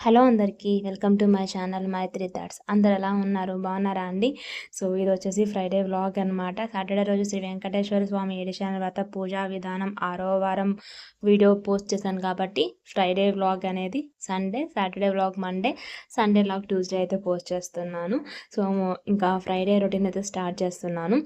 Hello అందరికీ welcome to my channel Maitri thoughts. అందరు ఎలా ఉన్నారు? బాగున్నారా అండి? సో ఇది వచ్చేసి ఫ్రైడే వ్లాగ్ అనమాట సాటర్డే రోజు శ్రీ వెంకటేశ్వర స్వామి ఏడిషన్ వ్రత పూజా విధానం ఆరో వారం వీడియో పోస్ట్ చేశాను కాబట్టి ఫ్రైడే వ్లాగ్ అనేది Sunday Saturday vlog Monday Sunday vlog Tuesday అయితే పోస్ట్ చేస్తున్నాను. సో ఇంకా ఫ్రైడే రొటీన్ అయితే స్టార్ట్ చేస్తున్నాను.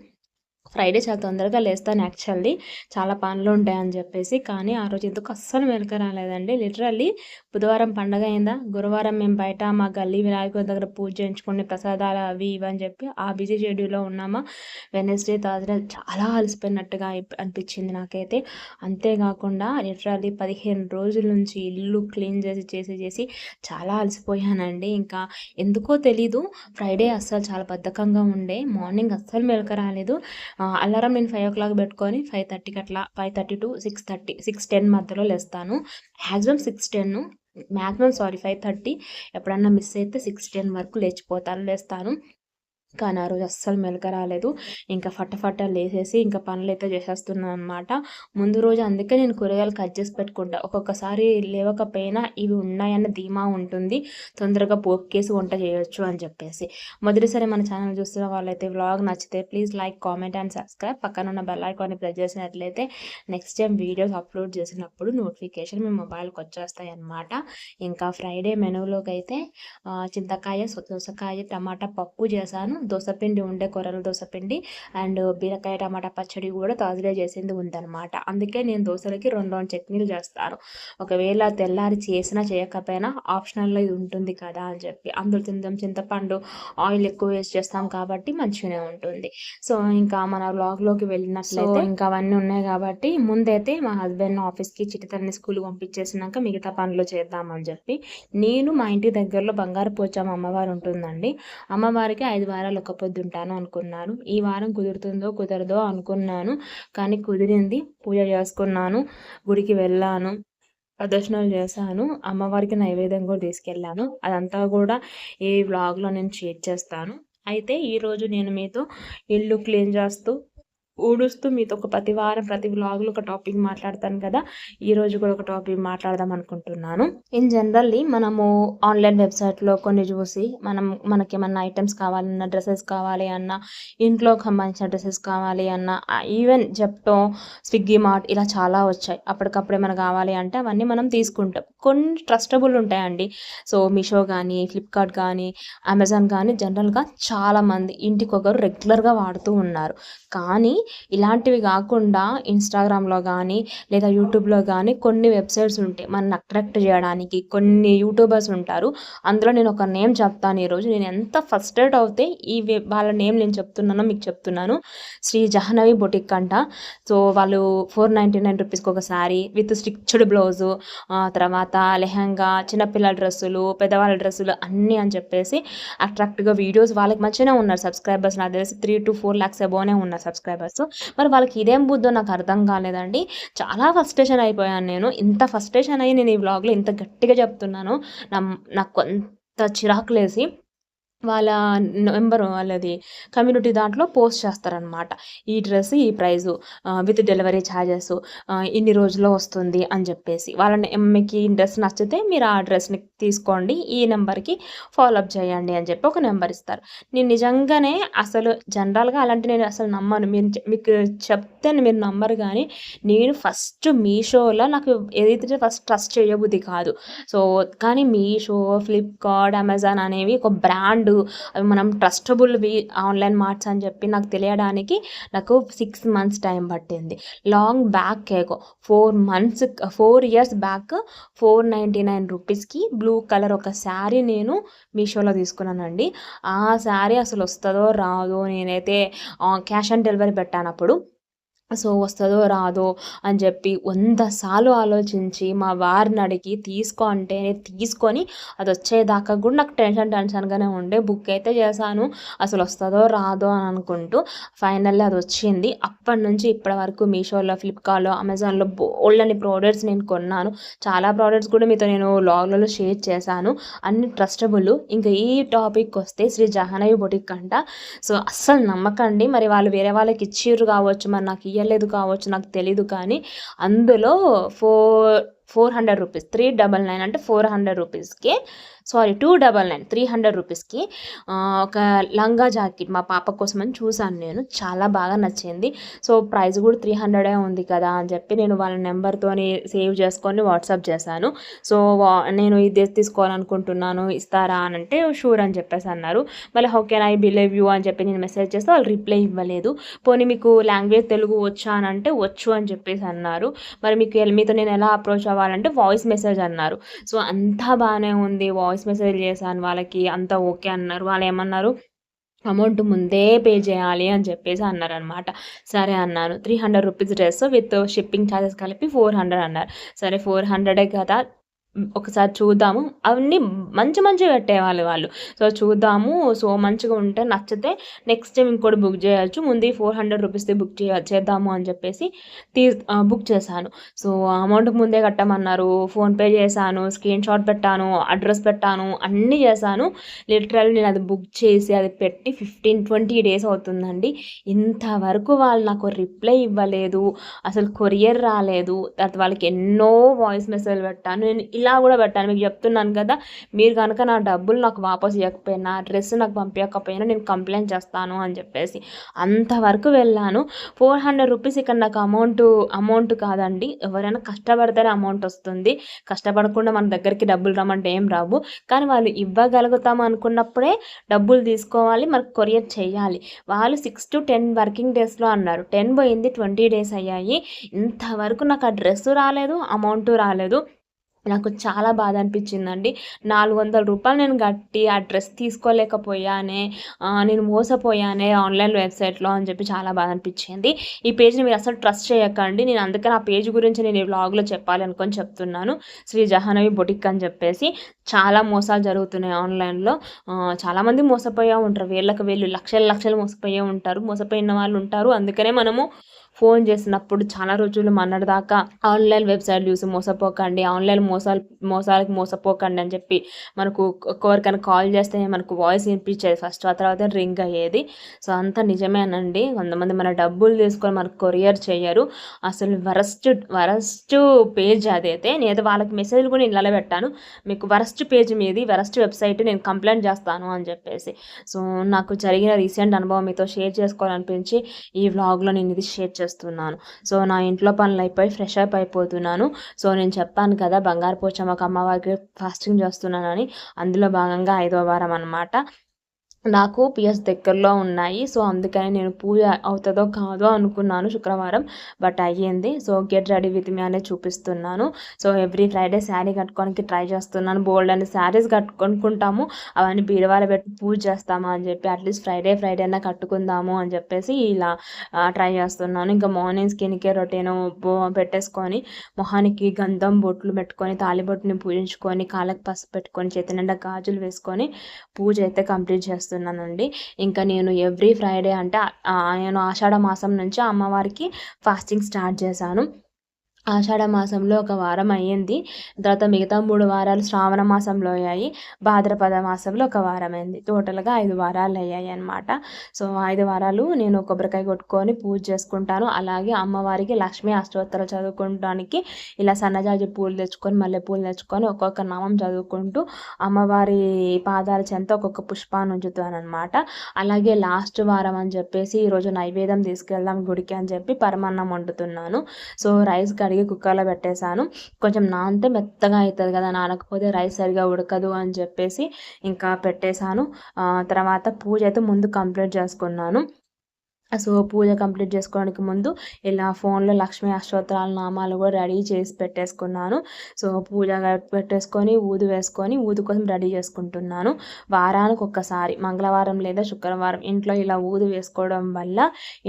ఫ్రైడే చాలా తొందరగా లేస్తాను యాక్చువల్లీ. చాలా పనులు ఉంటాయని చెప్పేసి కానీ ఆ రోజు ఎందుకు అస్సలు మెలక రాలేదండి. లిటరల్లీ బుధవారం పండగ అయిందా? గురువారం మేము బయట మా గల్లీ వినాయకుడి దగ్గర పూజ చేయించుకునే ప్రసాదాలు అవి ఇవి అని చెప్పి ఆ బిజీ షెడ్యూల్లో ఉన్నామా? వెనస్డే థర్స్డే చాలా అలసిపోయినట్టుగా అనిపించింది నాకైతే. అంతేకాకుండా లిటరల్లీ పదిహేను రోజుల నుంచి ఇల్లు క్లీన్ చేసి చేసి చేసి చాలా అలసిపోయానండి. ఇంకా ఎందుకో తెలీదు ఫ్రైడే అస్సలు చాలా బద్ధకంగా ఉండే. మార్నింగ్ అస్సలు మెలక రాలేదు. అలారం నేను ఫైవ్ ఓ క్లాక్ పెట్టుకొని ఫైవ్ థర్టీకి అట్లా five thirty to six thirty six ten మధ్యలో లేస్తాను. Maximum six ten maximum sorry five thirty ఎప్పుడన్నా మిస్ అయితే సిక్స్ టెన్ వరకు లేచిపోతాను లేస్తాను. కానీ ఆ రోజు అస్సలు మెలక రాలేదు. ఇంకా ఫటఫట లేసేసి ఇంకా పనులు అయితే చేసేస్తున్నాను అనమాట ముందు రోజు అందుకే నేను కూరగాయలు కట్ చేసి పెట్టుకుంటా. ఒక్కొక్కసారి లేవకపోయినా ఇవి ఉన్నాయన్న ధీమా ఉంటుంది. తొందరగా పోక్కేసి వంట చేయొచ్చు అని చెప్పేసి. మొదటిసారి మన ఛానల్ చూస్తున్న వాళ్ళైతే వ్లాగ్ నచ్చితే please like comment and subscribe. పక్కన ఉన్న బెల్ ఐకాన్ని ప్రెస్ చేసినట్లయితే నెక్స్ట్ టైం వీడియోస్ అప్లోడ్ చేసినప్పుడు నోటిఫికేషన్ మీ మొబైల్కి వచ్చేస్తాయి అనమాట ఇంకా ఫ్రైడే మెనూలోకి అయితే చింతకాయ సొసకాయ టమాటా పప్పు చేశాను. దోసపిండి ఉండే కూరల దోసపిండి అండ్ బీరకాయ టమాటా పచ్చడి కూడా తాజుగా చేసింది ఉందన్నమాట. అందుకే నేను దోశలకి రెండు రెండు చట్నీలు చేస్తాను ఒకవేళ తెల్లారి చేసినా చేయకపోయినా ఆప్షనల్లో ఇది ఉంటుంది కదా అని చెప్పి. అందులో తిందాం చింతపండు ఆయిల్ ఎక్కువ వేస్ట్ చేస్తాం కాబట్టి మంచిగానే ఉంటుంది. సో ఇంకా మన బ్లాగ్లోకి వెళ్ళినట్లయితే ఇంకా అవన్నీ ఉన్నాయి కాబట్టి ముందైతే మా హస్బెండ్ ఆఫీస్కి చిటితల్ని స్కూల్ పంపించేసినాక మిగతా పనులు చేద్దామని చెప్పి. నేను మా ఇంటి దగ్గరలో బంగారు పోచామ అమ్మవారు ఉంటుందండి. అమ్మవారికి ఐదు వారాలు వారాలు ఒక పొద్దు ఉంటాను అనుకున్నాను. ఈ వారం కుదురుతుందో కుదరదో అనుకున్నాను. కానీ కుదిరింది. పూజ చేసుకున్నాను. గుడికి వెళ్ళాను. ప్రదర్శనలు చేశాను. అమ్మవారికి నైవేద్యం కూడా తీసుకెళ్ళాను. అదంతా కూడా ఈ వ్లాగ్లో నేను షేర్ చేస్తాను. అయితే ఈరోజు నేను మీతో ఇల్లు క్లీన్ చేస్తూ ఊడుస్తూ మీతో ఒక ప్రతి వారం ప్రతి వ్లాగ్లో ఒక టాపిక్ మాట్లాడతాను కదా. ఈరోజు కూడా ఒక టాపిక్ మాట్లాడదాం అనుకుంటున్నాను. ఇన్ జనరల్లీ మనము ఆన్లైన్ వెబ్సైట్లో కొన్ని చూసి మనం మనకి ఏమన్నా ఐటమ్స్ కావాలన్నా డ్రెస్సెస్ కావాలి అన్న ఇంట్లో సంబంధించిన డ్రెస్సెస్ కావాలి అన్న ఈవెన్ జెప్టో స్విగ్గీ మార్ట్ ఇలా చాలా వచ్చాయి. అప్పటికప్పుడు ఏమైనా కావాలి అంటే అవన్నీ మనం తీసుకుంటాం. కొన్ని ట్రస్టబుల్ ఉంటాయండి. సో మీషో కానీ ఫ్లిప్కార్ట్ కానీ అమెజాన్ కానీ జనరల్గా చాలామంది ఇంటికొకరు రెగ్యులర్గా వాడుతూ ఉన్నారు. కానీ ఇలాంటివి కాకుండా ఇన్స్టాగ్రామ్లో కానీ లేదా యూట్యూబ్లో కానీ కొన్ని వెబ్సైట్స్ ఉంటాయి. మనని అట్రాక్ట్ చేయడానికి కొన్ని యూట్యూబర్స్ ఉంటారు. అందులో నేను ఒక నేమ్ చెప్తాను ఈరోజు. నేను ఎంత ఫస్ట్ ఎయిడ్ అవుతే ఈ వాళ్ళ నేమ్ నేను చెప్తున్నానో మీకు చెప్తున్నాను. శ్రీ జహనవి బొటిక్ అంట. సో వాళ్ళు ఫోర్ నైంటీ నైన్ రూపీస్కి ఒక శారీ విత్ స్టిచ్డ్ బ్లౌజు తర్వాత లెహంగా చిన్నపిల్లల డ్రెస్సులు పెద్దవాళ్ళ డ్రెస్సులు అన్నీ అని చెప్పేసి అట్రాక్ట్గా వీడియోస్ వాళ్ళకి మంచిగానే ఉన్నారు. సబ్స్క్రైబర్స్ నాకు తెలిసి త్రీ టు ఫోర్ ల్యాక్స్ అబోనే ఉన్నారు సబ్స్క్రైబర్స్ సో మరి వాళ్ళకి ఇదేం బుద్ధో నాకు అర్థం కాలేదండి. చాలా ఫస్ట్రేషన్ అయిపోయాను నేను. ఇంత ఫస్ట్రేషన్ అయ్యి నేను ఈ వ్లాగ్లో ఇంత గట్టిగా చెప్తున్నాను. నాకు అంత చిరాకులేసి వాళ్ళ నెంబర్ వాళ్ళది కమ్యూనిటీ దాంట్లో పోస్ట్ చేస్తారనమాట ఈ డ్రెస్ ఈ ప్రైజు విత్ డెలివరీ ఛార్జెస్ ఇన్ని రోజుల్లో వస్తుంది అని చెప్పేసి. వాళ్ళ మీకు ఈ డ్రెస్ నచ్చితే మీరు ఆ డ్రెస్ని తీసుకోండి ఈ నెంబర్కి ఫాలోఅప్ చేయండి అని చెప్పి ఒక నెంబర్ ఇస్తారు. నేను నిజంగానే అసలు జనరల్గా అలాంటి నేను అసలు నమ్మను. మీరు మీకు చెప్తే మీరు నమ్మరు కానీ నేను ఫస్ట్ మీషోలో నాకు ఏదైతే ఫస్ట్ ట్రస్ట్ చేయబుద్ధి కాదు. సో కానీ మీషో ఫ్లిప్కార్ట్ అమెజాన్ అనేవి ఒక బ్రాండ్ అవి మనం ట్రస్టబుల్వి ఆన్లైన్ మార్ట్స్ అని చెప్పి నాకు తెలియడానికి నాకు సిక్స్ మంత్స్ టైం పట్టింది. Long back కేకో four months four years back four ninety nine రూపీస్కి బ్లూ కలర్ ఒక శారీ నేను మీషోలో తీసుకున్నానండి. ఆ శారీ అసలు వస్తుందో రాదో నేనైతే క్యాష్ ఆన్ డెలివరీ పెట్టాను అప్పుడు సో వస్తుందో రాదో అని చెప్పి వంద సార్లు ఆలోచించి మా వారిని అడిగి తీసుకో అంటే తీసుకొని అది వచ్చేదాకా కూడా నాకు టెన్షన్ టెన్షన్గానే ఉండే. బుక్ అయితే చేశాను. అసలు వస్తుందో రాదో అని అనుకుంటూ ఫైనల్లీ అది వచ్చింది. అప్పటి నుంచి ఇప్పటి వరకు మీషోలో ఫ్లిప్కార్ట్లో అమెజాన్లో బోల్డ్ ప్రోడక్ట్స్ నేను కొన్నాను. చాలా ప్రోడక్ట్స్ కూడా మీతో నేను లాగ్లలో షేర్ చేశాను. అన్ని ట్రస్టబుల్. ఇంకా ఈ టాపిక్ వస్తే శ్రీ జహనవి బొటిక్ అంట. సో అస్సలు నమ్మకండి. మరి వాళ్ళు వేరే వాళ్ళకి ఇచ్చిర్రు కావచ్చు. మరి నాకు ఇయ్యలేదు కావచ్చు నాకు తెలీదు కానీ అందులో four four hundred rupees three double nine అంటే ఫోర్ హండ్రెడ్ రూపీస్కి sorry two double nine three hundred రూపీస్కి ఒక లంగా జాకెట్ మా పాప కోసం అని చూసాను నేను. చాలా బాగా నచ్చింది. సో ప్రైస్ కూడా త్రీ హండ్రెడే ఉంది కదా అని చెప్పి నేను వాళ్ళ నెంబర్తో సేవ్ చేసుకొని వాట్సాప్ చేశాను. సో నేను ఇది తీసుకోవాలనుకుంటున్నాను ఇస్తారా అని అంటే షూర్ అని చెప్పేసి అన్నారు. మళ్ళీ how can I believe you అని చెప్పి నేను మెసేజ్ చేస్తే వాళ్ళు రిప్లై ఇవ్వలేదు. పోనీ మీకు లాంగ్వేజ్ తెలుగు వచ్చా అని అంటే వచ్చు అని చెప్పేసి అన్నారు. మరి మీకు మీతో నేను ఎలా అప్రోచ్ అవ్వాలంటే వాయిస్ మెసేజ్ అన్నారు. సో అంతా బాగానే ఉంది వాయిస్ మెసేజ్ చేశాను వాళ్ళకి అంతా ఓకే అన్నారు. వాళ్ళు ఏమన్నారు? అమౌంట్ ముందే పే చేయాలి అని చెప్పేసి అన్నారనమాట సరే అన్నాను. Three hundred rupees dress with shipping charges కలిపి ఫోర్ హండ్రెడ్ అన్నారు. సరే ఫోర్ హండ్రెడే కదా. ఒకసారి చూద్దాము. అవన్నీ మంచి మంచిగా పెట్టేవాళ్ళు వాళ్ళు. సో చూద్దాము. సో మంచిగా ఉంటే నచ్చితే నెక్స్ట్ టైం ఇంకోటి బుక్ చేయొచ్చు. ముందు ఫోర్ హండ్రెడ్ రూపీస్ది బుక్ చేయ చేద్దాము అని చెప్పేసి తీ బుక్ చేశాను. సో అమౌంట్ ముందే కట్టమన్నారు. ఫోన్పే చేశాను. స్క్రీన్ షాట్ పెట్టాను. అడ్రస్ పెట్టాను. అన్నీ చేశాను. లిటరల్ నేను అది బుక్ చేసి అది పెట్టి ఫిఫ్టీన్ ట్వంటీ డేస్ అవుతుందండి. ఇంతవరకు వాళ్ళు నాకు రిప్లై ఇవ్వలేదు. అసలు కొరియర్ రాలేదు. తర్వాత వాళ్ళకి ఎన్నో వాయిస్ మెసేజ్ పెట్టాను. నేను ఇలా కూడా పెట్టాను మీకు చెప్తున్నాను కదా మీరు కనుక నా డబ్బులు నాకు వాపస్ ఇవ్వకపోయినా డ్రెస్ నాకు పంపించకపోయినా నేను కంప్లైంట్ చేస్తాను అని చెప్పేసి అంతవరకు వెళ్ళాను. ఫోర్ హండ్రెడ్ రూపీస్ ఇక్కడ నాకు అమౌంట్ అమౌంట్ కాదండి. ఎవరైనా కష్టపడితేనే అమౌంట్ వస్తుంది. కష్టపడకుండా మన దగ్గరికి డబ్బులు రమ్మంటే ఏం రావు. కానీ వాళ్ళు ఇవ్వగలుగుతాము అనుకున్నప్పుడే డబ్బులు తీసుకోవాలి మనకు కొరియర్ చేయాలి. వాళ్ళు సిక్స్ టు టెన్ వర్కింగ్ డేస్లో అన్నారు. టెన్ పోయింది ట్వంటీ డేస్ అయ్యాయి. ఇంతవరకు నాకు ఆ డ్రెస్ రాలేదు అమౌంట్ రాలేదు. నాకు చాలా బాధ అనిపించిందండి. నాలుగు వందల రూపాయలు నేను కట్టి ఆ డ్రెస్ తీసుకోలేకపోయానే నేను మోసపోయానే ఆన్లైన్ వెబ్సైట్లో అని చెప్పి చాలా బాధ అనిపించింది. ఈ పేజ్ని మీరు అసలు ట్రస్ట్ చేయకండి. నేను అందుకని ఆ పేజ్ గురించి నేను ఈ వ్లాగ్లో చెప్పాలనుకొని చెప్తున్నాను. శ్రీ జహానవి బొటిక్ అని చెప్పేసి. చాలా మోసాలు జరుగుతున్నాయి ఆన్లైన్లో. చాలామంది మోసపోయే ఉంటారు. వేళ్ళకి వేళ్ళు లక్షలు లక్షలు మోసపోయే ఉంటారు. మోసపోయిన వాళ్ళు ఉంటారు. అందుకనే మనము ఫోన్ చేసినప్పుడు చాలా రోజులు దాకా ఆన్లైన్ వెబ్సైట్లు చూసి మోసపోకండి ఆన్లైన్ మోసాలు మోసాలకు మోసపోకండి అని చెప్పి మనకు ఎవరికైనా కాల్ చేస్తే మనకు వాయిస్ వినిపించేది ఫస్ట్ ఆ తర్వాత రింగ్ అయ్యేది. సో అంతా నిజమేనండి. కొంతమంది మన డబ్బులు తీసుకొని మనకు కొరియర్ చేయరు. అసలు వరస్ట్ వరస్ట్ పేజ్ అదైతే నేను వాళ్ళకి మెసేజ్లు కూడా నేను పెట్టాను. మీకు వరస్ట్ పేజ్ మీది వరస్ట్ వెబ్సైట్ నేను కంప్లైంట్ చేస్తాను అని చెప్పేసి. సో నాకు జరిగిన రీసెంట్ అనుభవం మీతో షేర్ చేసుకోవాలనిపించి ఈ వ్లాగ్లో నేను ఇది షేర్ చేస్తాను చేస్తున్నాను. సో నా ఇంట్లో పనులు అయిపోయి ఫ్రెష్ అప్ అయిపోతున్నాను. సో నేను చెప్పాను కదా బంగారు పోచమ్మకు అమ్మవారికి ఫాస్టింగ్ చేస్తున్నానని. అందులో భాగంగా ఐదో వారం అనమాట నాకు పిఎస్ దగ్గరలో ఉన్నాయి. సో అందుకని నేను పూజ అవుతుందో కాదో అనుకున్నాను శుక్రవారం. బట్ అయ్యింది. So get ready with me అనేది చూపిస్తున్నాను. సో ఎవ్రీ ఫ్రైడే శారీ కట్టుకోవడానికి ట్రై చేస్తున్నాను. బోల్డ్ అని శారీస్ కట్టుకొనుకుంటాము. అవన్నీ బీరవాల పెట్టి పూజ చేస్తాము అని చెప్పి అట్లీస్ట్ ఫ్రైడే ఫ్రైడే అయినా కట్టుకుందాము అని చెప్పేసి ఇలా ట్రై చేస్తున్నాను. ఇంకా మార్నింగ్ స్కిన్ కేర్ రొటీన్ పెట్టేసుకొని మొహానికి గంధం బొట్లు పెట్టుకొని తాలిబొట్టుని పూజించుకొని కాళ్ళకి పసుపు పెట్టుకొని చేతి నిండా గాజులు వేసుకొని పూజ అయితే కంప్లీట్ చేస్తాను చేస్తున్నానండి. ఇంకా నేను ఎవ్రీ ఫ్రైడే అంటే నేను ఆషాఢ మాసం నుంచి అమ్మవారికి ఫాస్టింగ్ స్టార్ట్ చేశాను. ఆషాఢ మాసంలో ఒక వారం అయ్యింది. తర్వాత మిగతా మూడు వారాలు శ్రావణ మాసంలో అయ్యాయి. భాద్రపద మాసంలో ఒక వారం అయింది. టోటల్గా ఐదు వారాలు అయ్యాయి అనమాట సో ఐదు వారాలు నేను కొబ్బరికాయ కొట్టుకొని పూజ చేసుకుంటాను. అలాగే అమ్మవారికి లక్ష్మీ అష్టోత్తర చదువుకోవడానికి ఇలా సన్నజాజి పూలు తెచ్చుకొని మల్లె పూలు తెచ్చుకొని ఒక్కొక్క నామం చదువుకుంటూ అమ్మవారి పాదాల చెంత ఒక్కొక్క పుష్పాన్ని ఉంచుతాను అనమాట అలాగే లాస్ట్ వారం అని చెప్పేసి ఈరోజు నైవేద్యం తీసుకెళ్దాం గుడికి అని చెప్పి పరమాన్నం వండుతున్నాను. సో రైస్ కడిగి కడిగి కుక్కర్లో పెట్టేశాను. కొంచెం నానితే మెత్తగా అవుతుంది కదా నానకపోతే రైస్ సరిగా ఉడకదు అని చెప్పేసి ఇంకా పెట్టేశాను. తర్వాత పూజ అయితే ముందు కంప్లీట్ చేసుకున్నాను. సో పూజ కంప్లీట్ చేసుకోవడానికి ముందు ఇలా ఫోన్లో లక్ష్మీ అష్టోత్తరాల నామాలు కూడా రెడీ చేసి పెట్టేసుకున్నాను. సో పూజ పెట్టేసుకొని ఊదు వేసుకొని ఊదు కోసం రెడీ చేసుకుంటున్నాను. వారానికి ఒక్కసారి మంగళవారం లేదా శుక్రవారం ఇంట్లో ఇలా ఊదు వేసుకోవడం వల్ల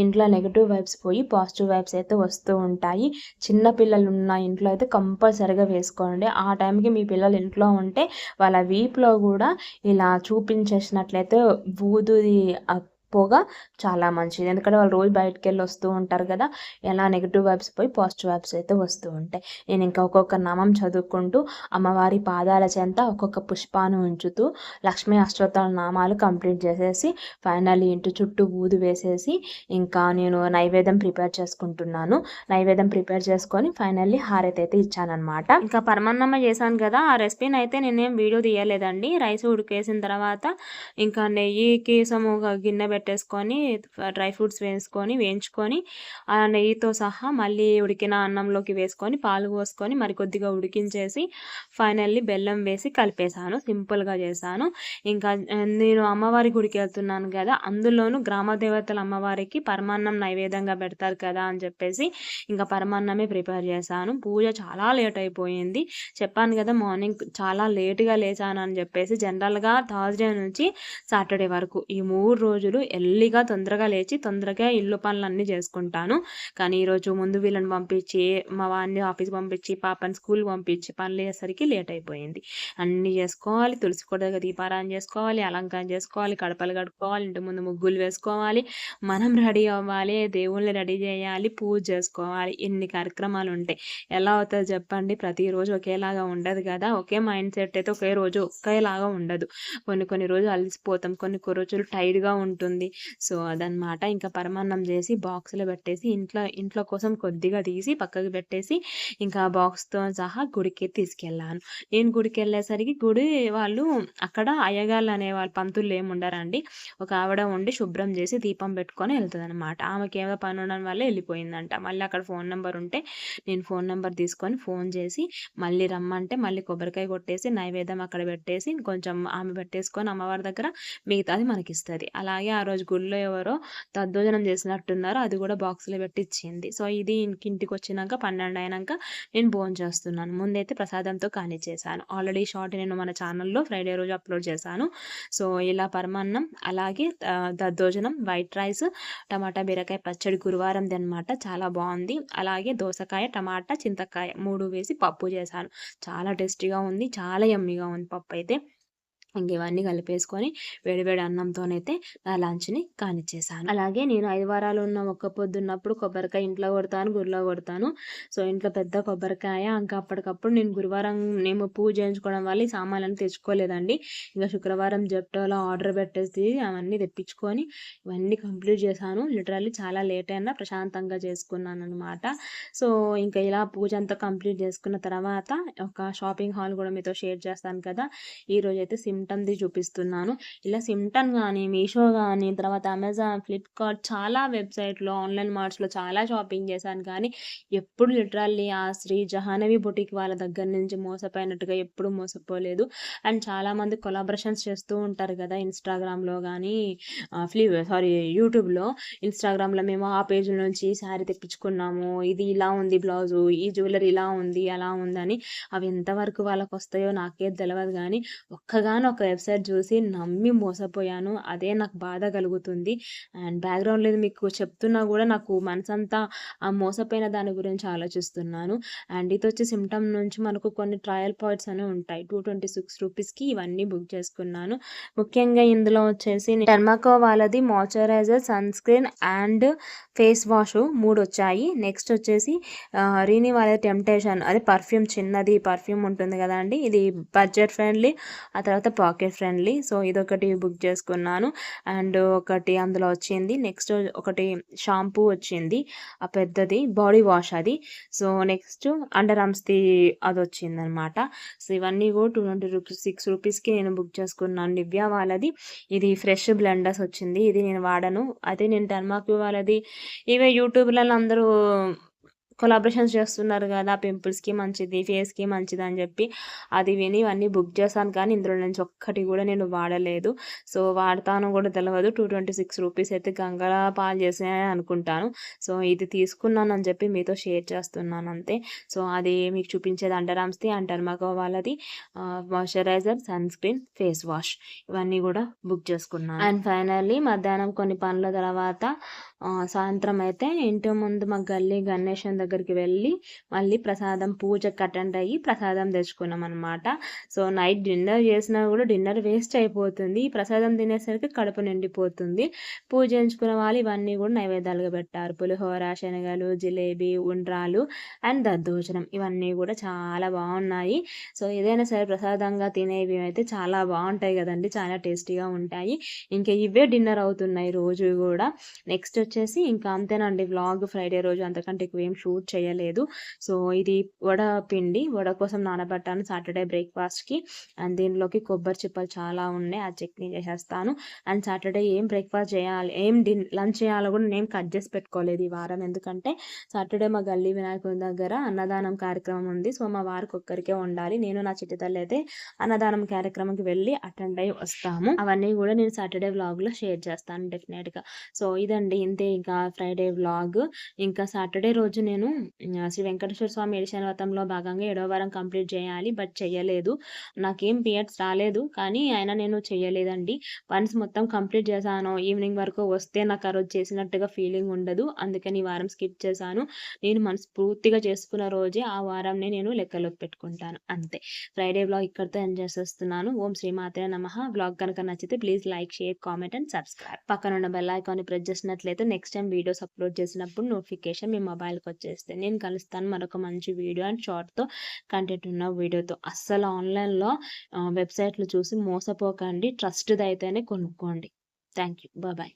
ఇంట్లో నెగిటివ్ వైబ్స్ పోయి పాజిటివ్ వైబ్స్ అయితే వస్తూ ఉంటాయి. చిన్న పిల్లలు ఉన్న ఇంట్లో అయితే కంపల్సరిగా వేసుకోండి. ఆ టైంకి మీ పిల్లలు ఇంట్లో ఉంటే వాళ్ళ వీప్లో కూడా ఇలా చూపించేసినట్లయితే ఊదుది పొగ చాలా మంచిది. ఎందుకంటే వాళ్ళు రోజు బయటకు వెళ్ళి వస్తూ ఉంటారు కదా ఎలా నెగిటివ్ వైబ్స్ పోయి పాజిటివ్ వైబ్స్ అయితే వస్తూ ఉంటాయి. నేను ఇంకా ఒక్కొక్క నామం చదువుకుంటూ అమ్మవారి పాదాల చెంత ఒక్కొక్క పుష్పాన్ని ఉంచుతూ లక్ష్మీ అష్టోత్తర నామాలు కంప్లీట్ చేసేసి ఫైనల్లీ ఇంటి చుట్టూ ఊదు వేసేసి ఇంకా నేను నైవేద్యం ప్రిపేర్ చేసుకుంటున్నాను. నైవేద్యం ప్రిపేర్ చేసుకొని ఫైనల్లీ హారతి అయితే ఇచ్చానమాట ఇంకా పరమాన్నమ్మ చేశాను కదా ఆ రెసిపీని అయితే నేనేం వీడియో తీయలేదండి. రైస్ ఉడికేసిన తర్వాత ఇంకా నెయ్యికి సము గిన్నె పెట్టి పెట్టేసుకొని డ్రై ఫ్రూట్స్ వేసుకొని వేయించుకొని ఆ నెయ్యితో సహా మళ్ళీ ఉడికిన అన్నంలోకి వేసుకొని పాలు పోసుకొని మరి కొద్దిగా ఉడికించేసి ఫైనల్లీ బెల్లం వేసి కలిపేశాను. సింపుల్గా చేశాను. ఇంకా నేను అమ్మవారి గుడికి వెళ్తున్నాను కదా అందులోనూ గ్రామ దేవతల అమ్మవారికి పరమాన్నం నైవేద్యంగా పెడతారు కదా అని చెప్పేసి ఇంకా పరమాన్నమే ప్రిపేర్ చేశాను. పూజ చాలా లేట్ అయిపోయింది. చెప్పాను కదా మార్నింగ్ చాలా లేట్గా లేచాను అని చెప్పేసి జనరల్గా థర్స్డే నుంచి సాటర్డే వరకు ఈ మూడు రోజులు ఎల్లిగా తొందరగా లేచి తొందరగా ఇల్లు పనులన్నీ చేసుకుంటాను. కానీ ఈరోజు ముందు వీళ్ళని పంపించి మా వాడిని ఆఫీస్ పంపించి పాపని స్కూల్ పంపించి పనులు అయ్యేసరికి లేట్ అయిపోయింది. అన్నీ చేసుకోవాలి తులసి కొడగా దీపారాయణ చేసుకోవాలి అలంకారం చేసుకోవాలి కడపలు కడుక్కోవాలి ఇంటి ముందు ముగ్గులు వేసుకోవాలి మనం రెడీ అవ్వాలి దేవుళ్ళని రెడీ చేయాలి పూజ చేసుకోవాలి. ఎన్ని కార్యక్రమాలు ఉంటాయి. ఎలా అవుతుంది చెప్పండి. ప్రతిరోజు ఒకేలాగా ఉండదు కదా. ఒకే మైండ్ సెట్ అయితే ఒకే రోజు ఒకేలాగా ఉండదు. కొన్ని కొన్ని రోజులు అలసిపోతాం. కొన్ని కొన్ని రోజులు టైర్డ్గా ఉంటుంది. సో అదనమాట ఇంకా పరమాన్నం చేసి బాక్స్లో పెట్టేసి ఇంట్లో ఇంట్లో కోసం కొద్దిగా తీసి పక్కకు పెట్టేసి ఇంకా బాక్స్తో సహా గుడికి తీసుకెళ్ళాను. నేను గుడికి వెళ్ళేసరికి గుడి వాళ్ళు అక్కడ అయ్యగాళ్ళు అనే వాళ్ళు పంతులు ఏమి ఉండరండి ఒక ఆవిడ ఉండి శుభ్రం చేసి దీపం పెట్టుకొని వెళ్తుంది అనమాట ఆమెకి ఏదో పని ఉండడం వల్ల వెళ్ళిపోయిందంట. మళ్ళీ అక్కడ ఫోన్ నెంబర్ ఉంటే నేను ఫోన్ నెంబర్ తీసుకొని ఫోన్ చేసి మళ్ళీ రమ్మంటే మళ్ళీ కొబ్బరికాయ కొట్టేసి నైవేద్యం అక్కడ పెట్టేసి కొంచెం ఆమె పెట్టేసుకొని అమ్మవారి దగ్గర మిగతాది మనకి ఇస్తుంది అలాగే ఆ రోజు గుళ్ళో ఎవరో దద్దోజనం చేసినట్టున్నారు. అది కూడా బాక్స్లో పెట్టి ఇచ్చింది సో ఇది ఇంటికి వచ్చినాక పన్నెండు అయినాక నేను భోజనం చేస్తున్నాను. ముందైతే ప్రసాదంతో కానిచ్చేసాను. ఆల్రెడీ షార్ట్ నేను మన ఛానల్లో ఫ్రైడే రోజు అప్లోడ్ చేశాను. సో ఇలా పరమాన్నం అలాగే దద్దోజనం వైట్ రైస్ టమాటా బీరకాయ పచ్చడి గురువారం అనమాట చాలా బాగుంది. అలాగే దోసకాయ టమాటా చింతకాయ మూడు వేసి పప్పు చేశాను. చాలా టేస్టీగా ఉంది. చాలా యమ్మీగా ఉంది పప్పు అయితే ఇంక ఇవన్నీ కలిపేసుకొని వేడివేడి అన్నంతోనైతే నా లంచ్ని కానిచ్చేసాను. అలాగే నేను ఐదు వారాలు ఉన్న ఒక్క పొద్దున్నప్పుడు కొబ్బరికాయ ఇంట్లో కొడతాను గుడిలో కొడతాను. సో ఇంట్లో పెద్ద కొబ్బరికాయ ఇంకా అప్పటికప్పుడు నేను గురువారం నేను పూజ చేయించుకోవడం వల్ల ఈ సామాన్లను తెచ్చుకోలేదండి. ఇంకా శుక్రవారం జెప్టోలో ఆర్డర్ పెట్టేసి అవన్నీ తెప్పించుకొని ఇవన్నీ కంప్లీట్ చేశాను. లిటరల్లీ చాలా లేట్ అయినా ప్రశాంతంగా చేసుకున్నాను అనమాట సో ఇంకా ఇలా పూజ అంతా కంప్లీట్ చేసుకున్న తర్వాత ఒక షాపింగ్ హాల్ కూడా మీతో షేర్ చేస్తాను కదా. ఈరోజు అయితే సిమ్ ఉంటుంది చూపిస్తున్నాను. ఇలా సిమ్టన్ కానీ మీషో కానీ తర్వాత అమెజాన్ ఫ్లిప్కార్ట్ చాలా వెబ్సైట్లో ఆన్లైన్ మార్ట్స్లో చాలా షాపింగ్ చేశాను. కానీ ఎప్పుడు లిటరల్లీ ఆ శ్రీ జహానవి బొటిక్ వాళ్ళ దగ్గర నుంచి మోసపోయినట్టుగా ఎప్పుడు మోసపోలేదు. అండ్ చాలామంది కొలాబరేషన్స్ చేస్తూ ఉంటారు కదా ఇన్స్టాగ్రామ్లో కానీ ఫ్లీ సారీ యూట్యూబ్లో. ఇన్స్టాగ్రామ్లో మేము ఆ పేజ్ నుంచి శారీ తెప్పించుకున్నాము. ఇది ఇలా ఉంది బ్లౌజు ఈ జ్యువెలరీ ఇలా ఉంది అలా ఉందని అవి ఎంతవరకు వాళ్ళకి వస్తాయో నాకే తెలియదు కానీ ఒక్కగానో ఒక వెబ్సైట్ చూసి నమ్మి మోసపోయాను. అదే నాకు బాధ కలుగుతుంది. అండ్ బ్యాక్గ్రౌండ్ లేదు మీకు చెప్తున్నా కూడా నాకు మనసంతా ఆ మోసపోయిన దాని గురించి ఆలోచిస్తున్నాను. అండ్ ఇది వచ్చి సిమ్టమ్ నుంచి మనకు కొన్ని ట్రయల్ పాయింట్స్ అనేవి ఉంటాయి. టూ ట్వంటీ సిక్స్ రూపీస్కి ఇవన్నీ బుక్ చేసుకున్నాను. ముఖ్యంగా ఇందులో వచ్చేసి టెర్మాకో వాళ్ళది moisturiser sunscreen and face wash మూడు వచ్చాయి. నెక్స్ట్ వచ్చేసి రీని వాళ్ళ టెంప్టేషన్. అది పర్ఫ్యూమ్ చిన్నది పర్ఫ్యూమ్ ఉంటుంది కదా అండి ఇది బడ్జెట్ ఫ్రెండ్లీ. ఆ తర్వాత పాకెట్ ఫ్రెండ్లీ. సో ఇదొకటి బుక్ చేసుకున్నాను. అండ్ ఒకటి అందులో వచ్చింది. నెక్స్ట్ ఒకటి షాంపూ వచ్చింది. ఆ పెద్దది బాడీ వాష్ అది. సో నెక్స్ట్ అండర్ ఆర్మ్స్ది అది వచ్చింది అనమాట సో ఇవన్నీ కూడా టూ ట్వంటీ రూపీస్ సిక్స్ రూపీస్కి నేను బుక్ చేసుకున్నాను నివ్యా వాళ్ళది. ఇది ఫ్రెష్ బ్లెండర్స్ వచ్చింది. ఇది నేను వాడను. అయితే నేను టర్మాక్యూ వాళ్ళది. ఇవే యూట్యూబ్లలో అందరూ కొలాబరేషన్స్ చేస్తున్నారు కదా పింపుల్స్కి మంచిది ఫేస్కి మంచిది అని చెప్పి. అది విని ఇవన్నీ బుక్ చేశాను కానీ ఇందులో నుంచి ఒక్కటి కూడా నేను వాడలేదు. సో వాడతాను కూడా తెలియదు టూ ట్వంటీ సిక్స్ రూపీస్ అయితే గంగల పాలు చేసాయని అనుకుంటాను. సో ఇది తీసుకున్నాను అని చెప్పి మీతో షేర్ చేస్తున్నాను అంతే. సో అది మీకు చూపించేది అండర్ ఆర్మ్స్ది అండర్ మగో వాళ్ళది. Moisturiser sunscreen face wash ఇవన్నీ కూడా బుక్ చేసుకున్నాను. అండ్ ఫైనల్లీ మధ్యాహ్నం కొన్ని పనుల తర్వాత సాయంత్రం అయితే ఇంటి ముందు మా గల్లీ గణేశం దగ్గరికి వెళ్ళి మళ్ళీ ప్రసాదం పూజకి అటెండ్ అయ్యి ప్రసాదం తెచ్చుకున్నాం అనమాట సో నైట్ డిన్నర్ చేసినా కూడా డిన్నర్ వేస్ట్ అయిపోతుంది. ఈ ప్రసాదం తినేసరికి కడుపు నిండిపోతుంది. పూజ చేయించుకున్న వాళ్ళు ఇవన్నీ కూడా నైవేద్యాలుగా పెట్టారు. పులిహోర శనగలు జిలేబీ ఉండ్రాలు అండ్ దద్దోజనం ఇవన్నీ కూడా చాలా బాగున్నాయి. సో ఏదైనా సరే ప్రసాదంగా తినేవి అయితే చాలా బాగుంటాయి కదండి. చాలా టేస్టీగా ఉంటాయి. ఇంకా ఇవే డిన్నర్ అవుతున్నాయి రోజు కూడా. నెక్స్ట్ వచ్చి వచ్చేసి ఇంకా అంతేనండి వ్లాగ్ ఫ్రైడే రోజు అంతకంటే ఎక్కువ ఏం షూట్ చేయలేదు. సో ఇది వడ పిండి వడ కోసం నానబెట్టాను సాటర్డే బ్రేక్ఫాస్ట్కి. అండ్ దీనిలోకి కొబ్బరి చిప్పలు చాలా ఉన్నాయి ఆ చట్నీ చేసేస్తాను. అండ్ సాటర్డే ఏం బ్రేక్ఫాస్ట్ చేయాలి ఏం డిన్ లంచ్ చేయాలో కూడా నేను కట్ చేసి పెట్టుకోలేదు ఈ వారం. ఎందుకంటే సాటర్డే మా గల్లీ వినాయకుడి దగ్గర అన్నదానం కార్యక్రమం ఉంది. సో మా వారికి ఒక్కరికే ఉండాలి నేను నా చిట్టి తల్లి అయితే అన్నదానం కార్యక్రమంకి వెళ్ళి అటెండ్ అయ్యి వస్తాము. అవన్నీ కూడా నేను సాటర్డే వ్లాగ్లో షేర్ చేస్తాను డెఫినెట్గా. సో ఇదండి అంతే ఇంకా ఫ్రైడే వ్లాగ్ ఇంకా సాటర్డే రోజు నేను శ్రీ వెంకటేశ్వర స్వామి ఏడిశనవతంలో భాగంగా ఏడవ వారం కంప్లీట్ చేయాలి బట్ చెయ్యలేదు. నాకేం పియర్స్ రాలేదు కానీ అయినా నేను చెయ్యలేదండి. వన్స్ మొత్తం కంప్లీట్ చేశాను ఈవినింగ్ వరకు వస్తే నాకు ఆ రోజు చేసినట్టుగా ఫీలింగ్ ఉండదు అందుకని ఈ వారం స్కిప్ చేశాను. నేను మనస్ఫూర్తిగా చేసుకున్న రోజే ఆ వారంనే నేను లెక్కలోకి పెట్టుకుంటాను అంతే. ఫ్రైడే బ్లాగ్ ఇక్కడితో ఎండ్ చేసేస్తున్నాను. ఓం శ్రీమాతే నమ. బ్లాగ్ కనుక నచ్చితే please like share comment and subscribe. పక్కన ఉన్న బెల్ ఐకాన్ ప్రెస్ చేసినట్లయితే నెక్స్ట్ టైం వీడియోస్ అప్లోడ్ చేసినప్పుడు నోటిఫికేషన్ మీ మొబైల్కి వచ్చేస్తే నేను కలుస్తాను మరొక మంచి వీడియో అండ్ షార్ట్తో కంటెంట్ ఉన్న వీడియోతో అస్సలు ఆన్లైన్లో వెబ్సైట్లు చూసి మోసపోకండి. ట్రస్ట్ది అయితేనే కొనుక్కోండి. Thank you bye